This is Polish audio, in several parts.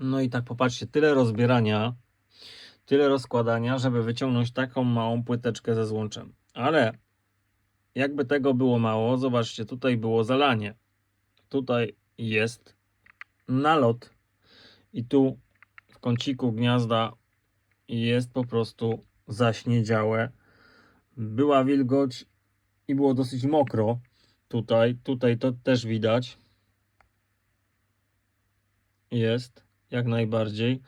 No i tak popatrzcie, tyle rozbierania, tyle rozkładania, żeby wyciągnąć taką małą płyteczkę ze złączem. Ale jakby tego było mało, zobaczcie, tutaj było zalanie. Tutaj jest nalot i tu w kąciku gniazda jest po prostu zaśniedziałe. Była wilgoć i było dosyć mokro. Tutaj, tutaj to też widać. Jest, jak najbardziej.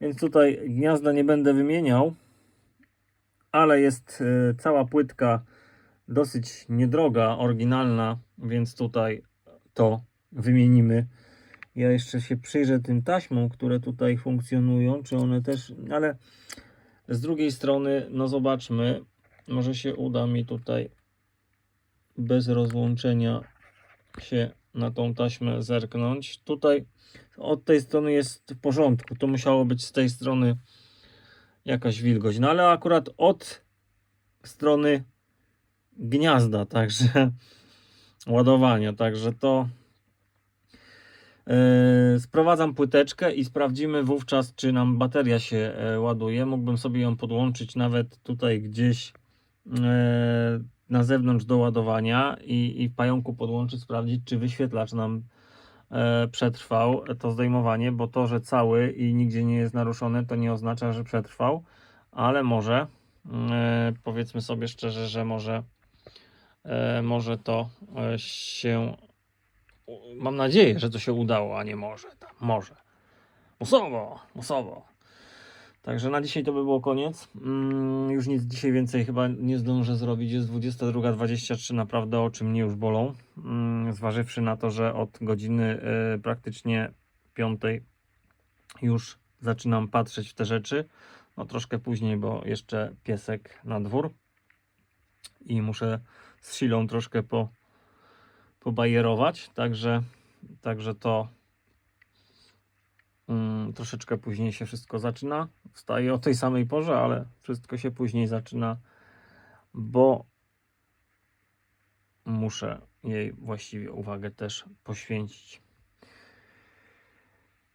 Więc tutaj gniazda nie będę wymieniał, ale jest y, cała płytka dosyć niedroga, oryginalna, więc tutaj to wymienimy. Ja jeszcze się przyjrzę tym taśmom, które tutaj funkcjonują, czy one też, ale z drugiej strony, no zobaczmy, może się uda mi tutaj bez rozłączenia się na tą taśmę zerknąć. Tutaj od tej strony jest w porządku, to musiało być z tej strony jakaś wilgoć, no ale akurat od strony gniazda, także ładowania, także to Yy, sprowadzam płyteczkę i sprawdzimy wówczas, czy nam bateria się e, ładuje. Mógłbym sobie ją podłączyć nawet tutaj gdzieś e, na zewnątrz do ładowania i, i w pająku podłączyć, sprawdzić, czy wyświetlacz nam e, przetrwał to zdejmowanie, bo to, że cały i nigdzie nie jest naruszony, to nie oznacza, że przetrwał, ale może e, powiedzmy sobie szczerze, że może e, może to e, się Mam nadzieję, że to się udało, a nie może. Tam, może. Musowo, musowo. Także na dzisiaj to by było koniec. Mm, już nic dzisiaj więcej chyba nie zdążę zrobić. Jest 22.23, naprawdę oczy mnie już bolą. Mm, zważywszy na to, że od godziny y, praktycznie 5 już zaczynam patrzeć w te rzeczy. No troszkę później, bo jeszcze piesek na dwór. I muszę z silą troszkę po, pobajerować, także, także to mm, troszeczkę później się wszystko zaczyna. Wstaję o tej samej porze, ale wszystko się później zaczyna, bo muszę jej właściwie uwagę też poświęcić.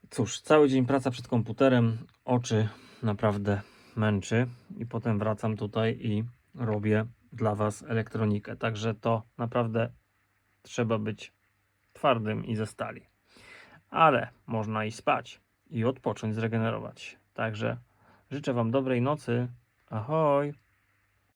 Cóż, cały dzień praca przed komputerem, oczy naprawdę męczy i potem wracam tutaj i robię dla Was elektronikę. Także to naprawdę trzeba być twardym i ze stali. Ale można i spać i odpocząć, zregenerować. Także życzę Wam dobrej nocy. Ahoj!